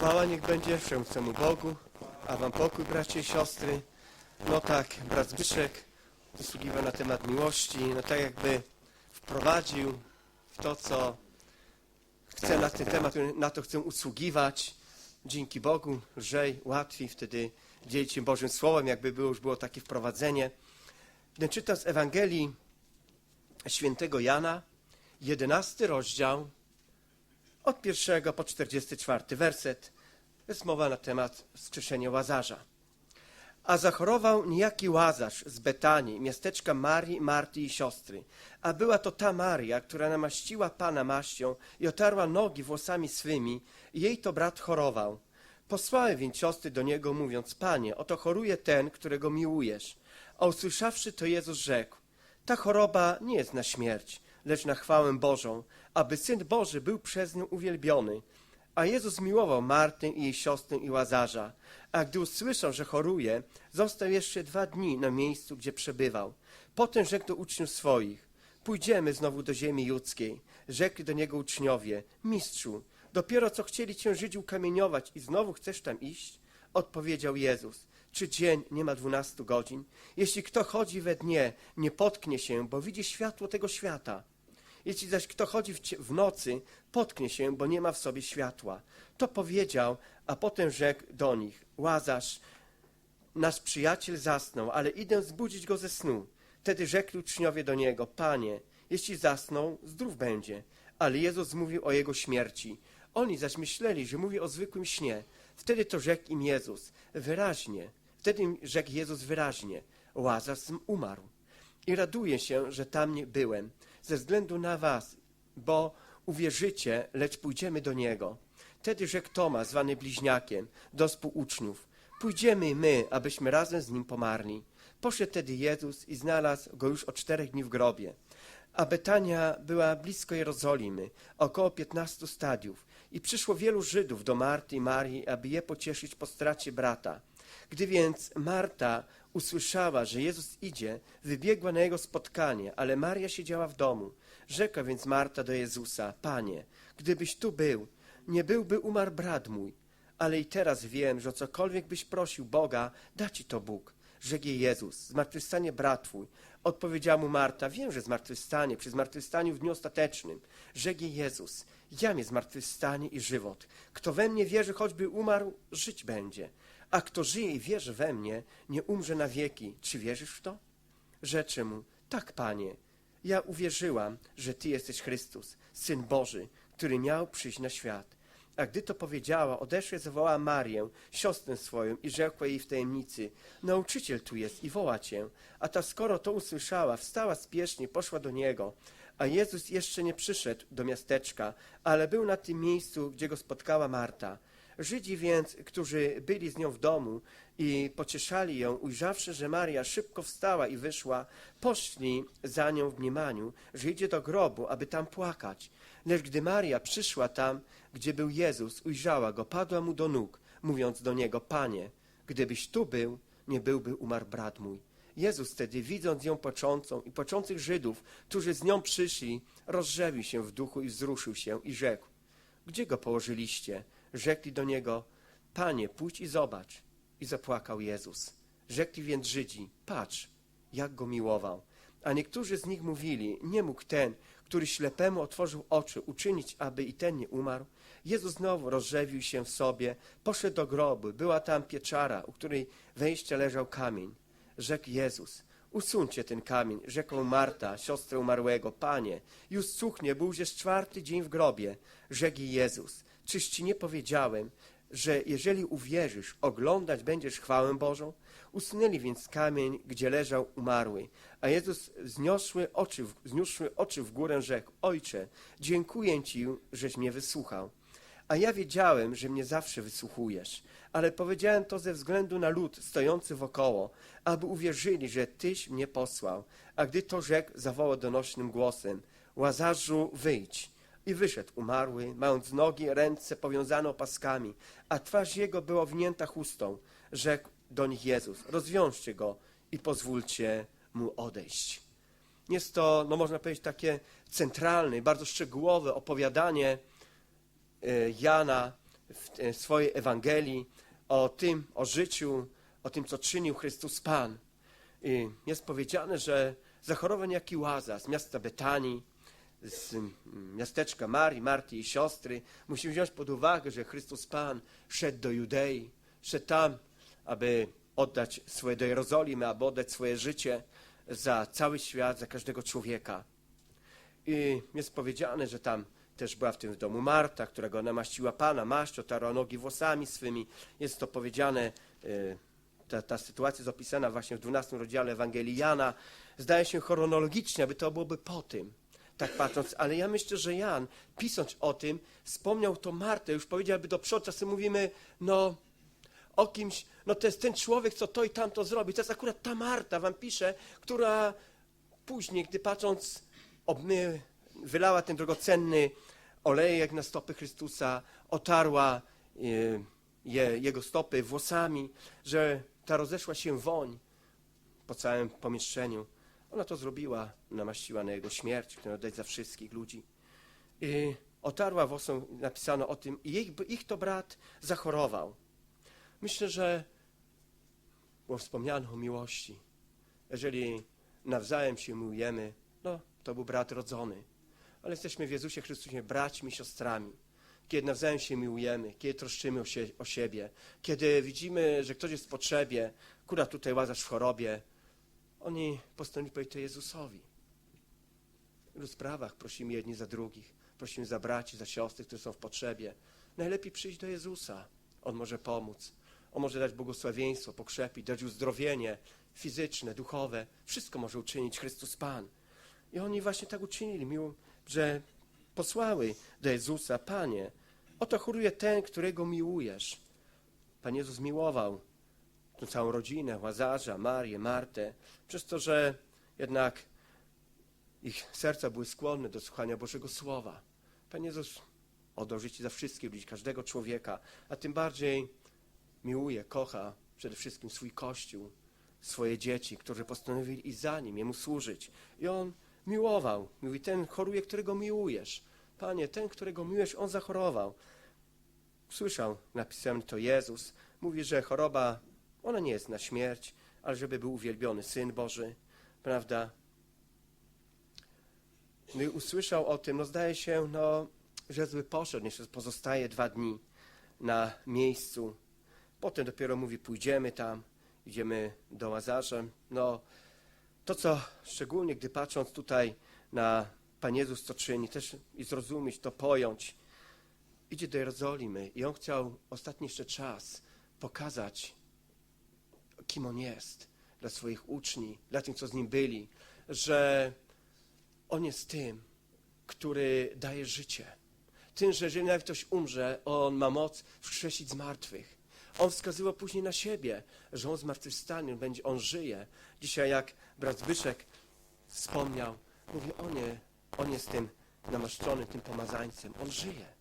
Chwała niech będzie wszechmocnemu Bogu, a wam pokój, bracia i siostry. No tak, brat Zbyszek wysługiwał na temat miłości, no tak jakby wprowadził w to, co chce na ten temat, na to chcę usługiwać. Dzięki Bogu lżej, łatwiej wtedy dzielić się Bożym Słowem, jakby było, już było takie wprowadzenie. Gdy czytam z Ewangelii świętego Jana, 11 rozdział, od pierwszego po 44 werset jest mowa na temat wskrzeszenia Łazarza. A zachorował niejaki Łazarz z Betanii, miasteczka Marii, Marty i siostry. A była to ta Maria, która namaściła Pana maścią i otarła nogi włosami swymi jej to brat chorował. Posłały więc siostry do niego, mówiąc, Panie, oto choruje ten, którego miłujesz. A usłyszawszy to Jezus rzekł, ta choroba nie jest na śmierć, lecz na chwałę Bożą, aby Syn Boży był przez nią uwielbiony. A Jezus miłował Martę i jej siostrę i Łazarza. A gdy usłyszał, że choruje, został jeszcze dwa dni na miejscu, gdzie przebywał. Potem rzekł do uczniów swoich, pójdziemy znowu do ziemi judzkiej. Rzekli do niego uczniowie, mistrzu, dopiero co chcieli cię Żydzi ukamieniować i znowu chcesz tam iść? Odpowiedział Jezus, czy dzień nie ma dwunastu godzin? Jeśli kto chodzi we dnie, nie potknie się, bo widzi światło tego świata. Jeśli zaś kto chodzi w, w nocy, potknie się, bo nie ma w sobie światła. To powiedział, a potem rzekł do nich, Łazarz, nasz przyjaciel zasnął, ale idę zbudzić go ze snu. Wtedy rzekli uczniowie do niego, Panie, jeśli zasnął, zdrów będzie. Ale Jezus mówił o jego śmierci. Oni zaś myśleli, że mówi o zwykłym śnie. Wtedy to rzekł im Jezus wyraźnie. Wtedy rzekł Jezus wyraźnie, Łazarz umarł. I raduję się, że tam nie byłem, ze względu na was, bo uwierzycie, lecz pójdziemy do niego. Wtedy rzekł Toma, zwany bliźniakiem, do współuczniów. Pójdziemy my, abyśmy razem z nim pomarli. Poszedł tedy Jezus i znalazł go już o czterech dni w grobie. A Betania była blisko Jerozolimy, około piętnastu stadiów. I przyszło wielu Żydów do Marty i Marii, aby je pocieszyć po stracie brata. Gdy więc Marta usłyszała, że Jezus idzie, wybiegła na jego spotkanie, ale Maria siedziała w domu. Rzekła więc Marta do Jezusa, Panie, gdybyś tu był, nie byłby umarł brat mój. Ale i teraz wiem, że cokolwiek byś prosił Boga, da ci to Bóg. Rzekł jej Jezus, zmartwychwstanie brat twój. Odpowiedziała mu Marta, wiem, że zmartwychwstanie, przy zmartwychwstaniu w dniu ostatecznym. Rzekł jej Jezus, jam jest zmartwychwstanie i żywot. Kto we mnie wierzy, choćby umarł, żyć będzie. A kto żyje i wierzy we mnie, nie umrze na wieki. Czy wierzysz w to? Rzeczy mu, tak, Panie, ja uwierzyłam, że Ty jesteś Chrystus, Syn Boży, który miał przyjść na świat. A gdy to powiedziała, odeszła i zawołała Marię, siostrę swoją, i rzekła jej w tajemnicy, nauczyciel tu jest i woła cię. A ta skoro to usłyszała, wstała spiesznie, poszła do niego. A Jezus jeszcze nie przyszedł do miasteczka, ale był na tym miejscu, gdzie go spotkała Marta. Żydzi więc, którzy byli z nią w domu i pocieszali ją, ujrzawszy, że Maria szybko wstała i wyszła, poszli za nią w mniemaniu, że idzie do grobu, aby tam płakać. Lecz gdy Maria przyszła tam, gdzie był Jezus, ujrzała go, padła mu do nóg, mówiąc do niego, Panie, gdybyś tu był, nie byłby umarł brat mój. Jezus wtedy, widząc ją płaczącą i płaczących Żydów, którzy z nią przyszli, rozrzewił się w duchu i wzruszył się i rzekł, gdzie go położyliście? Rzekli do niego, Panie, pójdź i zobacz. I zapłakał Jezus. Rzekli więc Żydzi, patrz, jak go miłował. A niektórzy z nich mówili, nie mógł ten, który ślepemu otworzył oczy, uczynić, aby i ten nie umarł. Jezus znowu rozrzewił się w sobie, poszedł do grobu, była tam pieczara, u której wejścia leżał kamień. Rzekł Jezus, usuńcie ten kamień. Rzekła Marta, siostra umarłego, Panie, już cuchnie, był już czwarty dzień w grobie. Rzekł Jezus, czyż ci nie powiedziałem, że jeżeli uwierzysz, oglądać będziesz chwałę Bożą? Usunęli więc kamień, gdzie leżał umarły. A Jezus zniosły oczy, zniósłszy oczy w górę, rzekł, Ojcze, dziękuję Ci, żeś mnie wysłuchał. A ja wiedziałem, że mnie zawsze wysłuchujesz, ale powiedziałem to ze względu na lud stojący wokoło, aby uwierzyli, że Tyś mnie posłał. A gdy to rzekł, zawołał donośnym głosem, Łazarzu, wyjdź. I wyszedł umarły, mając nogi, ręce powiązane opaskami, a twarz jego była owinięta chustą. Rzekł do nich Jezus, rozwiążcie go i pozwólcie mu odejść. Jest to, no można powiedzieć, takie centralne, bardzo szczegółowe opowiadanie e, Jana w e, swojej Ewangelii o tym, o życiu, o tym, co czynił Chrystus Pan. I jest powiedziane, że zachorował niejaki Łazar z miasta Betanii, z mm, miasteczka Marii, Marty i siostry. Musimy wziąć pod uwagę, że Chrystus Pan szedł do Judei, szedł tam, aby oddać swoje do Jerozolimy, aby oddać swoje życie za cały świat, za każdego człowieka. I jest powiedziane, że tam też była w tym domu Marta, którego namaściła Pana, maść, otarła nogi włosami swymi. Jest to powiedziane, y, ta, ta sytuacja jest opisana właśnie w 12 rozdziale Ewangelii Jana. Zdaje się chronologicznie, aby to byłoby po tym, tak patrząc. Ale ja myślę, że Jan, pisząc o tym, wspomniał to Martę, już powiedziałby do przodu. Czasem mówimy, no o kimś, no to jest ten człowiek, co to i tamto zrobi. To jest akurat ta Marta, wam pisze, która później, gdy patrząc, obmy, wylała ten drogocenny olejek na stopy Chrystusa, otarła e, je, jego stopy włosami, że ta rozeszła się woń po całym pomieszczeniu. Ona to zrobiła, namaściła na jego śmierć, którą oddać za wszystkich ludzi. I otarła włosą, napisano o tym, i ich, ich to brat zachorował. Myślę, że było wspomniane o miłości. Jeżeli nawzajem się miłujemy, no to był brat rodzony. Ale jesteśmy w Jezusie Chrystusie braćmi, siostrami. Kiedy nawzajem się miłujemy, kiedy troszczymy o, o siebie, kiedy widzimy, że ktoś jest w potrzebie, akurat tutaj Łazarz w chorobie, oni postanowili powiedzieć to Jezusowi. W sprawach prosimy jedni za drugich, prosimy za braci, za siostry, które są w potrzebie. Najlepiej przyjść do Jezusa. On może pomóc. On może dać błogosławieństwo, pokrzepić, dać uzdrowienie fizyczne, duchowe. Wszystko może uczynić Chrystus Pan. I oni właśnie tak uczynili, miło, że posłały do Jezusa, Panie, oto choruje ten, którego miłujesz. Pan Jezus miłował tę całą rodzinę, Łazarza, Marię, Martę, przez to, że jednak ich serca były skłonne do słuchania Bożego Słowa. Pan Jezus oddał życie za wszystkich ludzi, każdego człowieka, a tym bardziej miłuje, kocha przede wszystkim swój Kościół, swoje dzieci, którzy postanowili i za Nim, Jemu służyć. I On miłował. Mówi, ten choruje, którego miłujesz. Panie, ten, którego miłujesz, on zachorował. Słyszał, napisałem to Jezus. Mówi, że choroba, ona nie jest na śmierć, ale żeby był uwielbiony Syn Boży. Prawda? No i usłyszał o tym, no zdaje się, no, że zły poszedł, jeszcze pozostaje dwa dni na miejscu. Potem dopiero mówi, pójdziemy tam, idziemy do Łazarza. No, to, co szczególnie, gdy patrząc tutaj na Pan Jezus, co czyni, też i zrozumieć, to pojąć, idzie do Jerozolimy i On chciał ostatni jeszcze czas pokazać, kim On jest dla swoich uczniów, dla tych, co z Nim byli, że On jest tym, który daje życie. Tym, że jeżeli nawet ktoś umrze, On ma moc wskrzesić z martwych. On wskazywał później na siebie, że On zmartwychwstanie, będzie, On żyje. Dzisiaj jak brat Zbyszek wspomniał, mówi, on, nie, on jest tym namaszczonym, tym pomazańcem. On żyje.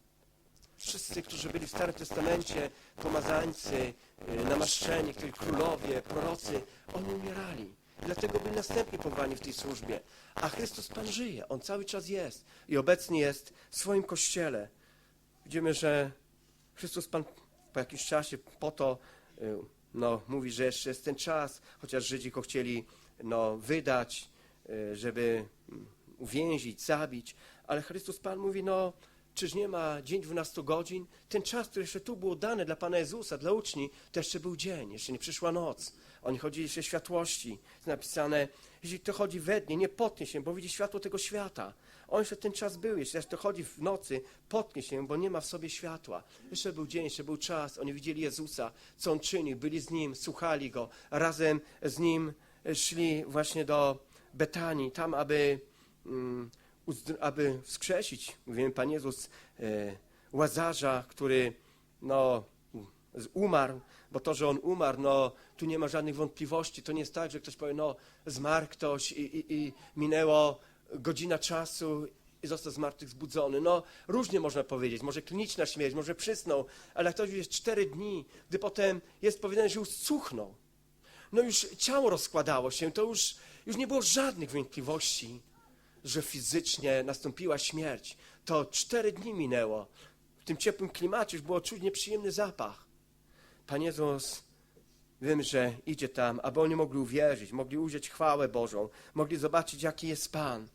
Wszyscy, którzy byli w Starym Testamencie, pomazańcy, y, namaszczeni, królowie, prorocy, oni umierali. Dlatego byli następni powołani w tej służbie. A Chrystus Pan żyje. On cały czas jest. I obecnie jest w swoim Kościele. Widzimy, że Chrystus Pan po jakimś czasie po to y, no, mówi, że jeszcze jest ten czas, chociaż Żydzi go chcieli no, wydać, y, żeby mm, uwięzić, zabić, ale Chrystus Pan mówi, no czyż nie ma dzień 12 godzin? Ten czas, który jeszcze tu był dany dla Pana Jezusa, dla uczni, to jeszcze był dzień, jeszcze nie przyszła noc. Oni chodzili jeszcze światłości. Jest napisane, jeśli to chodzi we dnie, nie potnie się, bo widzi światło tego świata. On jeszcze ten czas był, jeśli to chodzi w nocy, potnie się, bo nie ma w sobie światła. Jeszcze był dzień, jeszcze był czas. Oni widzieli Jezusa, co On czynił, byli z Nim, słuchali Go. Razem z Nim szli właśnie do Betanii, tam, aby, mm, aby wskrzesić, mówimy, Pan Jezus, e, Łazarza, który no, umarł, bo to, że on umarł, no tu nie ma żadnych wątpliwości. To nie jest tak, że ktoś powie, no zmarł ktoś i, i, i minęło godzina czasu i został z martwych zbudzony. No różnie można powiedzieć, może kliniczna śmierć, może przysnął, ale ktoś jest cztery dni, gdy potem jest powiedziane, że już cuchnął, no już ciało rozkładało się, to już, już nie było żadnych wątpliwości, że fizycznie nastąpiła śmierć. To cztery dni minęło. tym ciepłym klimacie już było czuć nieprzyjemny zapach. Pan Jezus, wiem, że idzie tam, aby oni mogli uwierzyć, mogli ujrzeć chwałę Bożą, mogli zobaczyć, jaki jest Pan.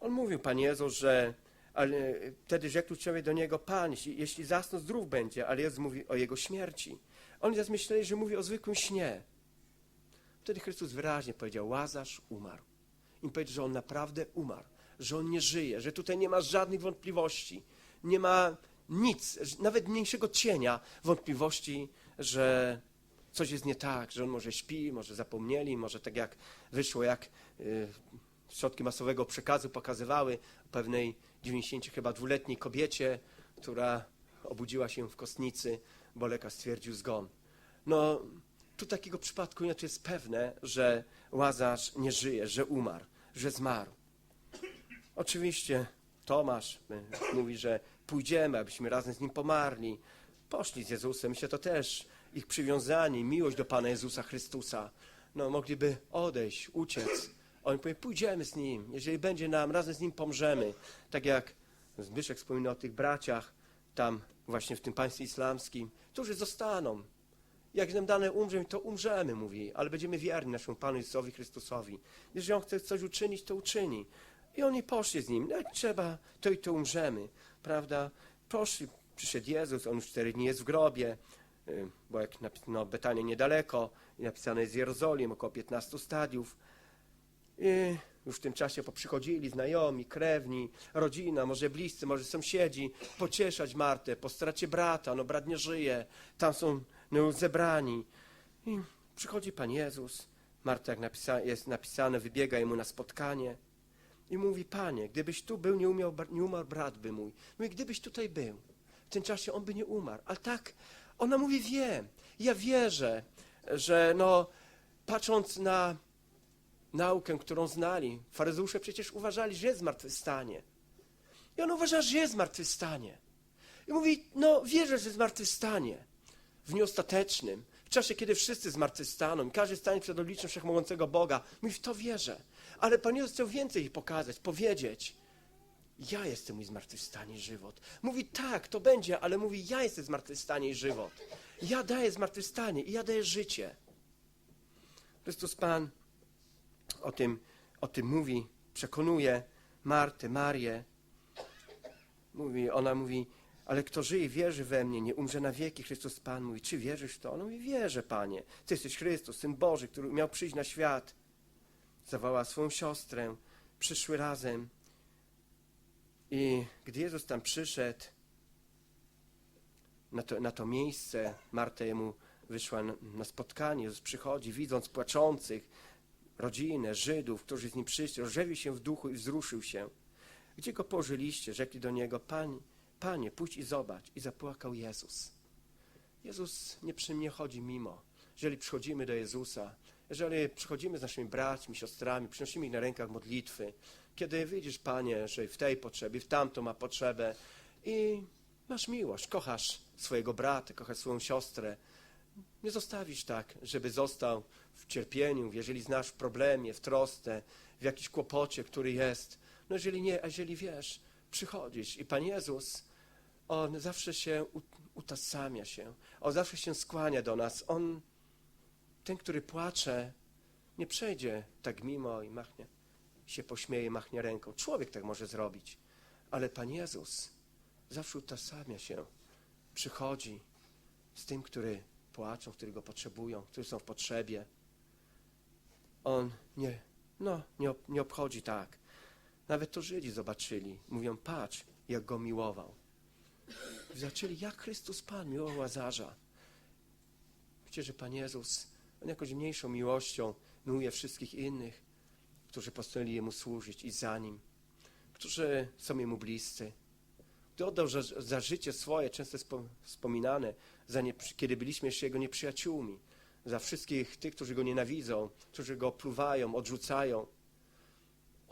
On mówił, Pan Jezus, że ale wtedy rzekł człowiek do niego, Pan, jeśli zasnął, zdrów będzie, ale Jezus mówi o jego śmierci. Oni teraz myśleli, że mówi o zwykłym śnie. Wtedy Chrystus wyraźnie powiedział, Łazarz umarł. Im powiedział, że on naprawdę umarł, że on nie żyje, że tutaj nie ma żadnych wątpliwości, nie ma nic, nawet mniejszego cienia wątpliwości, że coś jest nie tak, że on może śpi, może zapomnieli, może tak jak wyszło, jak y, środki masowego przekazu pokazywały pewnej 90 chyba dwuletniej kobiecie, która obudziła się w kostnicy, bo lekarz stwierdził zgon. No, tu takiego przypadku inaczej jest pewne, że Łazarz nie żyje, że umarł, że zmarł. Oczywiście Tomasz y, mówi, że pójdziemy, abyśmy razem z nim pomarli. Poszli z Jezusem. Myślę, to też ich przywiązanie, miłość do Pana Jezusa Chrystusa. No, mogliby odejść, uciec. On powie, pójdziemy z nim. Jeżeli będzie nam, razem z nim pomrzemy. Tak jak Zbyszek wspominał o tych braciach tam właśnie w tym państwie islamskim, którzy zostaną. Jak nam dane umrzeć, to umrzemy, mówi, ale będziemy wierni naszemu Panu Jezusowi Chrystusowi. Jeżeli On chce coś uczynić, to uczyni. I oni poszli z Nim. No jak trzeba, to i to umrzemy, prawda? Poszli, przyszedł Jezus, On już cztery dni jest w grobie, y, bo jak napisano, Betanie niedaleko, i napisane jest Jerozolim, około 15 stadiów. I już w tym czasie poprzychodzili znajomi, krewni, rodzina, może bliscy, może sąsiedzi, pocieszać Martę po stracie brata, no brat nie żyje, tam są no, zebrani. I przychodzi Pan Jezus, Marta, jak napisa jest napisane, wybiega jemu na spotkanie i mówi, Panie, gdybyś tu był, nie, umiał, nie umarł brat by mój. Mówi, gdybyś tutaj był, w tym czasie on by nie umarł. Ale tak, ona mówi, wiem, ja wierzę, że no, patrząc na naukę, którą znali. Faryzeusze przecież uważali, że jest zmartwychwstanie. I on uważa, że jest zmartwychwstanie. I mówi, no wierzę, że zmartwychwstanie. W dniu ostatecznym, w czasie, kiedy wszyscy zmartwychwstaną i każdy stanie przed obliczem Wszechmogącego Boga. Mówi, w to wierzę. Ale Pan Jezus chciał więcej pokazać, powiedzieć. Ja jestem mój zmartwychwstanie i żywot. Mówi, tak, to będzie, ale mówi, ja jestem zmartwychwstanie i żywot. Ja daję zmartwychwstanie i ja daję życie. Chrystus Pan o tym, o tym mówi, przekonuje Martę, Marię. Mówi, ona mówi, ale kto żyje i wierzy we mnie, nie umrze na wieki. Chrystus Pan mówi, czy wierzysz w to? Ona mówi, wierzę, Panie. Ty jesteś Chrystus, Syn Boży, który miał przyjść na świat. Zawołała swoją siostrę, przyszły razem. I gdy Jezus tam przyszedł na to, na to miejsce, Marta jemu wyszła na, spotkanie, Jezus przychodzi, widząc płaczących, rodzinę, Żydów, którzy z nim przyszli, rozrzewił się w duchu i wzruszył się. Gdzie go położyliście? Rzekli do niego, Panie, Panie, pójdź i zobacz. I zapłakał Jezus. Jezus nie przy mnie chodzi mimo. Jeżeli przychodzimy do Jezusa, jeżeli przychodzimy z naszymi braćmi, siostrami, przynosimy ich na rękach modlitwy, kiedy widzisz, Panie, że w tej potrzebie, w tamtą ma potrzebę i masz miłość, kochasz swojego brata, kochasz swoją siostrę, nie zostawisz tak, żeby został w cierpieniu, jeżeli znasz w problemie, w trosce, w jakimś kłopocie, który jest. No jeżeli nie, a jeżeli wiesz, przychodzisz i Pan Jezus, On zawsze się utasamia się, On zawsze się skłania do nas. On, ten, który płacze, nie przejdzie tak mimo i machnie, się pośmieje, machnie ręką. Człowiek tak może zrobić, ale Pan Jezus zawsze utasamia się, przychodzi z tym, który płaczą, którzy go potrzebują, którzy są w potrzebie. On nie, no, nie, nie obchodzi tak. Nawet to Żydzi zobaczyli. Mówią, patrz, jak go miłował. Zaczęli, jak Chrystus Pan miłował Łazarza. Wiecie, że Pan Jezus, On jakąś mniejszą miłością miłuje wszystkich innych, którzy postanowili Jemu służyć i za Nim, którzy są Jemu bliscy. Gdy oddał za, za życie swoje, często wspominane, nie, kiedy byliśmy jeszcze Jego nieprzyjaciółmi, za wszystkich tych, którzy Go nienawidzą, którzy Go opluwają, odrzucają.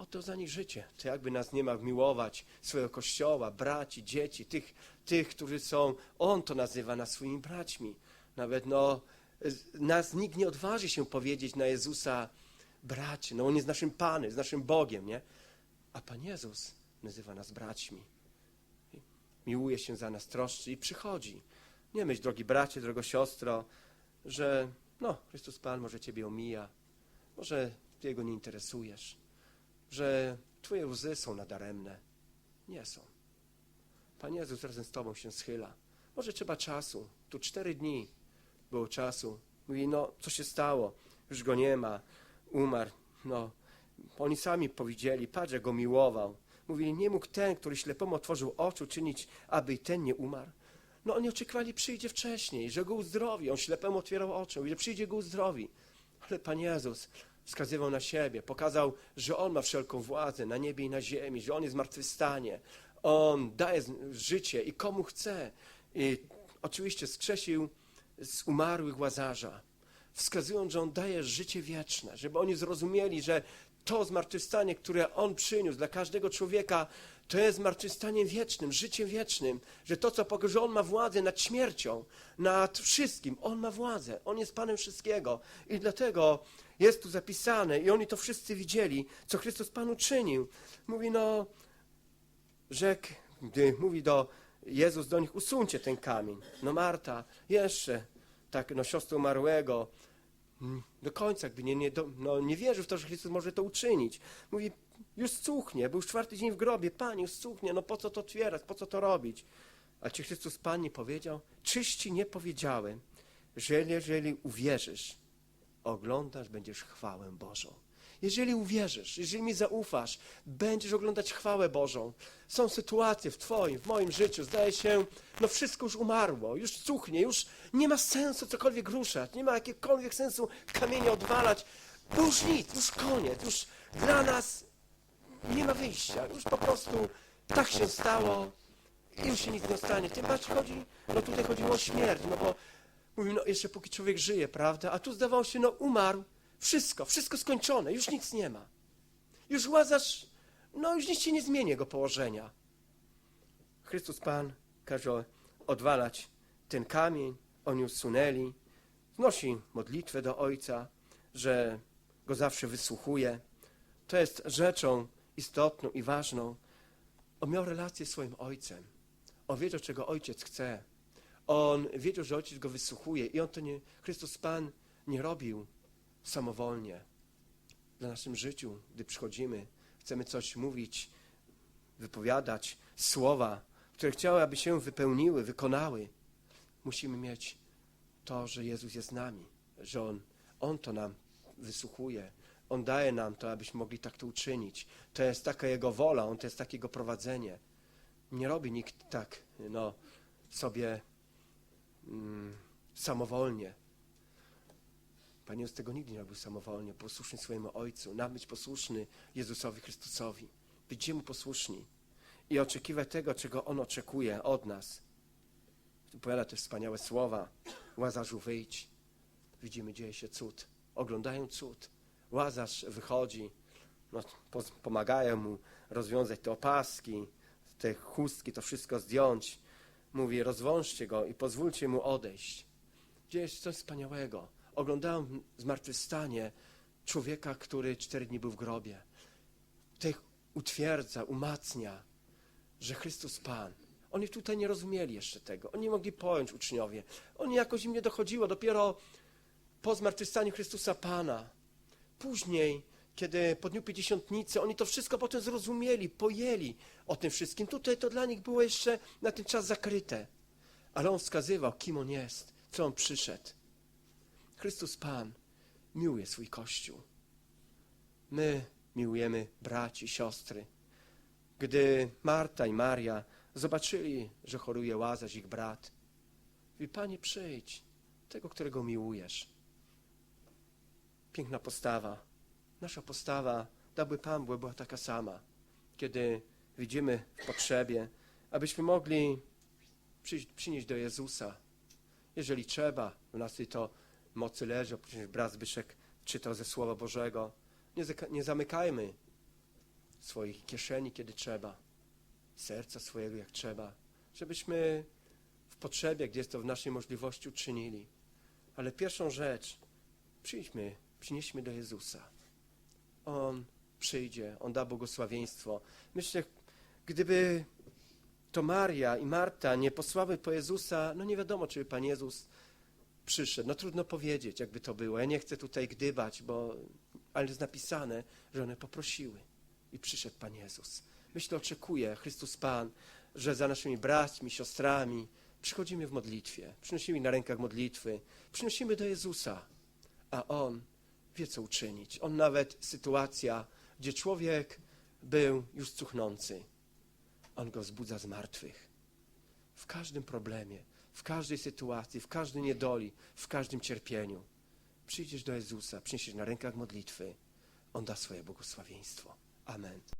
Oto za nich życie. To jakby nas nie mógł miłować, swojego Kościoła, braci, dzieci, tych, tych, którzy są, On to nazywa nas swoimi braćmi. Nawet no, nas nikt nie odważy się powiedzieć na Jezusa bracie, no On jest naszym Panem, jest naszym Bogiem, nie? A Pan Jezus nazywa nas braćmi. miłuje się za nas, troszczy i przychodzi. Nie myśl, drogi bracie, drogo siostro, że no, Chrystus Pan może ciebie omija, może ty Jego nie interesujesz, że twoje łzy są nadaremne. Nie są. Pan Jezus razem z tobą się schyla. Może trzeba czasu. Tu cztery dni było czasu. Mówi, no, co się stało? Już go nie ma. Umarł. No, oni sami powiedzieli, patrz, go miłował. Mówili, nie mógł ten, który ślepomu otworzył oczy, czynić, aby i ten nie umarł. No oni oczekiwali, przyjdzie wcześniej, że go uzdrowi. On ślepemu otwierał oczy, mówi, że przyjdzie go uzdrowi. Ale Pan Jezus wskazywał na siebie, pokazał, że On ma wszelką władzę na niebie i na ziemi, że On jest zmartwychwstanie. On daje życie i komu chce. I oczywiście skrzesił z umarłych Łazarza, wskazując, że On daje życie wieczne, żeby oni zrozumieli, że to zmartwychwstanie, które On przyniósł dla każdego człowieka, to jest zmartwychwstaniem wiecznym, życiem wiecznym, że to, co pokaże, że On ma władzę nad śmiercią, nad wszystkim, On ma władzę, On jest Panem wszystkiego i dlatego jest tu zapisane i oni to wszyscy widzieli, co Chrystus Panu czynił. Mówi, no, rzekł, gdy mówi do Jezus do nich, usuńcie ten kamień. No Marta, jeszcze, tak, no siostro umarłego, mm, do końca, gdy nie, nie, do, no, nie wierzył w to, że Chrystus może to uczynić. Mówi, już cuchnie, był już czwarty dzień w grobie, Panie, już cuchnie, no po co to otwierać, po co to robić? A ci Chrystus Pan nie powiedział, czyś ci nie powiedziałem, że jeżeli uwierzysz, oglądasz, będziesz chwałę Bożą. Jeżeli uwierzysz, jeżeli mi zaufasz, będziesz oglądać chwałę Bożą. Są sytuacje w Twoim, w moim życiu, zdaje się, no wszystko już umarło, już cuchnie, już nie ma sensu cokolwiek ruszać, nie ma jakiegokolwiek sensu kamienie odwalać, bo już nic, już koniec, już dla nas nie ma wyjścia, już po prostu tak się stało i już się nic nie stanie. Tym bardziej chodzi, no tutaj chodziło o śmierć, no bo mówimy, no jeszcze póki człowiek żyje, prawda, a tu zdawało się, no umarł, wszystko, wszystko skończone, już nic nie ma. Już Łazarz, no już nic się nie zmieni jego położenia. Chrystus Pan każe odwalać ten kamień, oni usunęli, wnosi modlitwę do Ojca, że go zawsze wysłuchuje. To jest rzeczą istotną i ważną. On miał relację z swoim Ojcem. On wiedział, czego Ojciec chce. On wiedział, że Ojciec go wysłuchuje i on to nie, Chrystus Pan nie robił samowolnie. W naszym życiu, gdy przychodzimy, chcemy coś mówić, wypowiadać, słowa, które chciały, aby się wypełniły, wykonały, musimy mieć to, że Jezus jest z nami, że On, On to nam wysłuchuje. On daje nam to, abyśmy mogli tak to uczynić. To jest taka Jego wola, On to jest takie Jego prowadzenie. Nie robi nikt tak, no, sobie mm, samowolnie. Pan Jezus tego nigdy nie robił samowolnie, posłuszny swojemu Ojcu, nam być posłuszny Jezusowi Chrystusowi, być Jemu posłuszni i oczekiwać tego, czego On oczekuje od nas. Powiada te wspaniałe słowa, Łazarzu wyjdź. Widzimy, dzieje się cud. Oglądają cud. Łazarz wychodzi, no, po, pomagają mu rozwiązać te opaski, te chustki, to wszystko zdjąć. Mówi, rozwiążcie go i pozwólcie mu odejść. Dzieje się coś wspaniałego. Oglądałem zmartwychwstanie człowieka, który cztery dni był w grobie. Tych utwierdza, umacnia, że Chrystus Pan. Oni tutaj nie rozumieli jeszcze tego. Oni nie mogli pojąć uczniowie. Oni jakoś im nie dochodziło. Dopiero po zmartwychwstaniu Chrystusa Pana. Później, kiedy po dniu Pięćdziesiątnicy, oni to wszystko potem zrozumieli, pojęli o tym wszystkim. Tutaj to dla nich było jeszcze na ten czas zakryte. Ale On wskazywał, kim On jest, co On przyszedł. Chrystus Pan miłuje swój Kościół. My miłujemy braci, siostry. Gdy Marta i Maria zobaczyli, że choruje Łazarz, ich brat, mówi, Panie, przyjdź, tego, którego miłujesz. Piękna postawa. Nasza postawa, dałby Pan, by była taka sama. Kiedy widzimy w potrzebie, abyśmy mogli przyjść, przynieść do Jezusa. Jeżeli trzeba, w nas i to mocy leży, przecież brat Zbyszek czytał ze Słowa Bożego. Nie, nie zamykajmy swoich kieszeni, kiedy trzeba, serca swojego, jak trzeba, żebyśmy w potrzebie, gdzie jest to w naszej możliwości, uczynili. Ale pierwszą rzecz, przyjdźmy, przynieśmy do Jezusa. On przyjdzie, On da błogosławieństwo. Myślę, gdyby to Maria i Marta nie posłały po Jezusa, no nie wiadomo, czy Pan Jezus przyszedł. No trudno powiedzieć, jakby to było. Ja nie chcę tutaj gdybać, bo ale jest napisane, że one poprosiły i przyszedł Pan Jezus. Myślę, oczekuję, Chrystus Pan, że za naszymi braćmi, siostrami przychodzimy w modlitwie, przynosimy na rękach modlitwy, przynosimy do Jezusa, a On wie, co uczynić. On nawet sytuacja, gdzie człowiek był już cuchnący, On go zbudza z martwych. W każdym problemie, w każdej sytuacji, w każdej niedoli, w każdym cierpieniu. Przyjdziesz do Jezusa, przyniesiesz na rękach modlitwy, On da swoje błogosławieństwo. Amen.